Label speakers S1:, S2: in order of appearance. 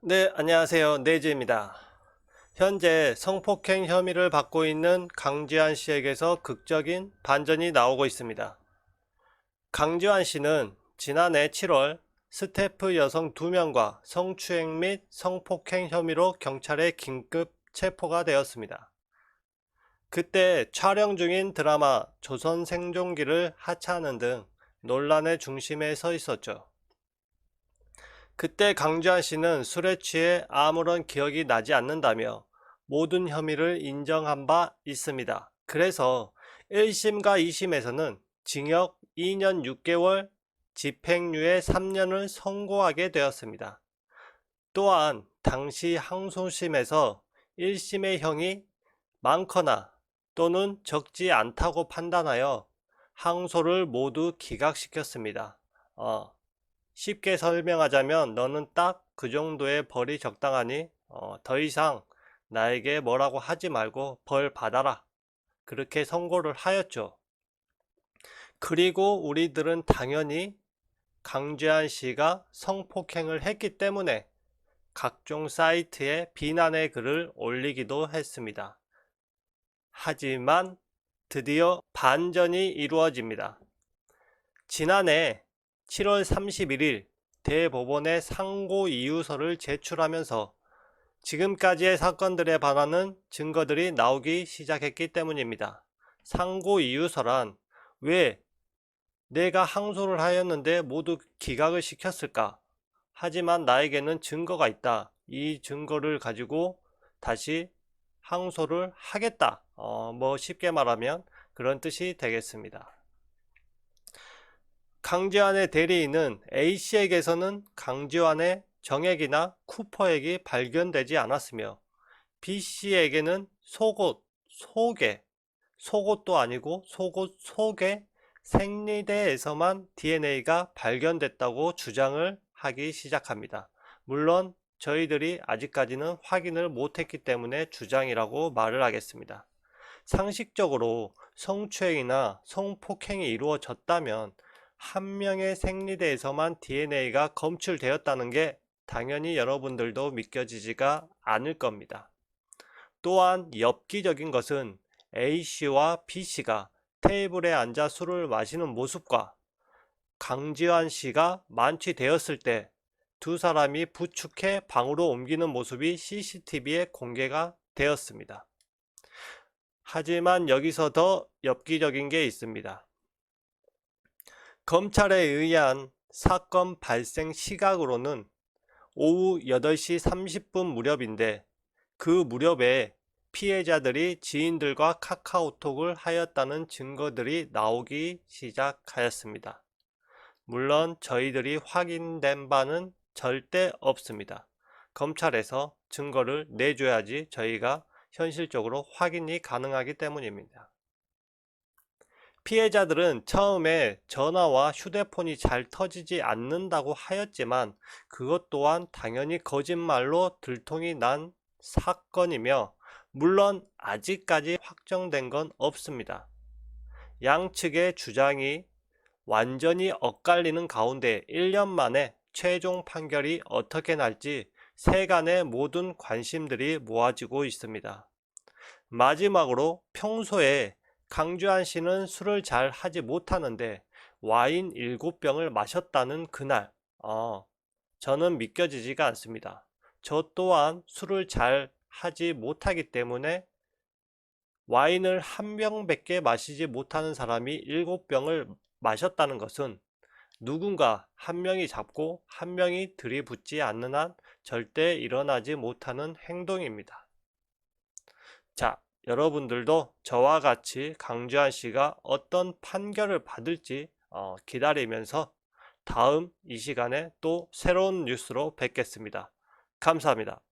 S1: 네, 안녕하세요. 네즈입니다. 현재 성폭행 혐의를 받고 있는 강지환 씨에게서 극적인 반전이 나오고 있습니다. 강지환 씨는 지난해 7월 스태프 여성 2명과 성추행 및 성폭행 혐의로 경찰에 긴급 체포가 되었습니다. 그때 촬영 중인 드라마 조선 생존기를 하차하는 등 논란의 중심에 서 있었죠. 그때 강주한 씨는 술에 취해 아무런 기억이 나지 않는다며 모든 혐의를 인정한 바 있습니다. 그래서 1심과 2심에서는 징역 2년 6개월, 집행유예 3년을 선고하게 되었습니다. 또한 당시 항소심에서 1심의 형이 많거나 또는 적지 않다고 판단하여 항소를 모두 기각시켰습니다. 어, 쉽게 설명하자면 너는 딱 그 정도의 벌이 적당하니 어, 더 이상 나에게 뭐라고 하지 말고 벌 받아라. 그렇게 선고를 하였죠. 그리고 우리들은 당연히 강재한 씨가 성폭행을 했기 때문에 각종 사이트에 비난의 글을 올리기도 했습니다. 하지만 드디어 반전이 이루어집니다. 지난해 7월 31일 대법원에 상고 이유서를 제출하면서 지금까지의 사건들에 반하는 증거들이 나오기 시작했기 때문입니다. 상고 이유서란 왜 내가 항소를 하였는데 모두 기각을 시켰을까? 하지만 나에게는 증거가 있다. 이 증거를 가지고 다시 항소를 하겠다. 어, 뭐 쉽게 말하면 그런 뜻이 되겠습니다. 강지환의 대리인은 A씨에게서는 강지환의 정액이나 쿠퍼액이 발견되지 않았으며 B씨에게는 속옷, 속에, 속옷도 아니고 속옷 속에 생리대에서만 DNA가 발견됐다고 주장을 하기 시작합니다. 물론 저희들이 아직까지는 확인을 못했기 때문에 주장이라고 말을 하겠습니다. 상식적으로 성추행이나 성폭행이 이루어졌다면 한 명의 생리대에서만 DNA가 검출되었다는 게 당연히 여러분들도 믿겨지지가 않을 겁니다. 또한 엽기적인 것은 A씨와 B씨가 테이블에 앉아 술을 마시는 모습과 강지환 씨가 만취되었을 때 두 사람이 부축해 방으로 옮기는 모습이 CCTV에 공개가 되었습니다. 하지만 여기서 더 엽기적인 게 있습니다. 검찰에 의한 사건 발생 시각으로는 오후 8시 30분 무렵인데 그 무렵에 피해자들이 지인들과 카카오톡을 하였다는 증거들이 나오기 시작하였습니다. 물론 저희들이 확인된 바는 절대 없습니다. 검찰에서 증거를 내줘야지 저희가 현실적으로 확인이 가능하기 때문입니다. 피해자들은 처음에 전화와 휴대폰이 잘 터지지 않는다고 하였지만 그것 또한 당연히 거짓말로 들통이 난 사건이며 물론 아직까지 확정된 건 없습니다. 양측의 주장이 완전히 엇갈리는 가운데 1년 만에 최종 판결이 어떻게 날지 세간의 모든 관심들이 모아지고 있습니다. 마지막으로 평소에 강주한 씨는 술을 잘 하지 못하는데 와인 7병을 마셨다는 그날, 어, 저는 믿겨지지가 않습니다. 저 또한 술을 잘 하지 못하기 때문에 와인을 한 병밖에 마시지 못하는 사람이 7병을 마셨다는 것은 누군가 한 명이 잡고 한 명이 들이붓지 않는 한 절대 일어나지 못하는 행동입니다. 자, 여러분들도 저와 같이 강주한 씨가 어떤 판결을 받을지 어, 기다리면서 다음 이 시간에 또 새로운 뉴스로 뵙겠습니다. 감사합니다.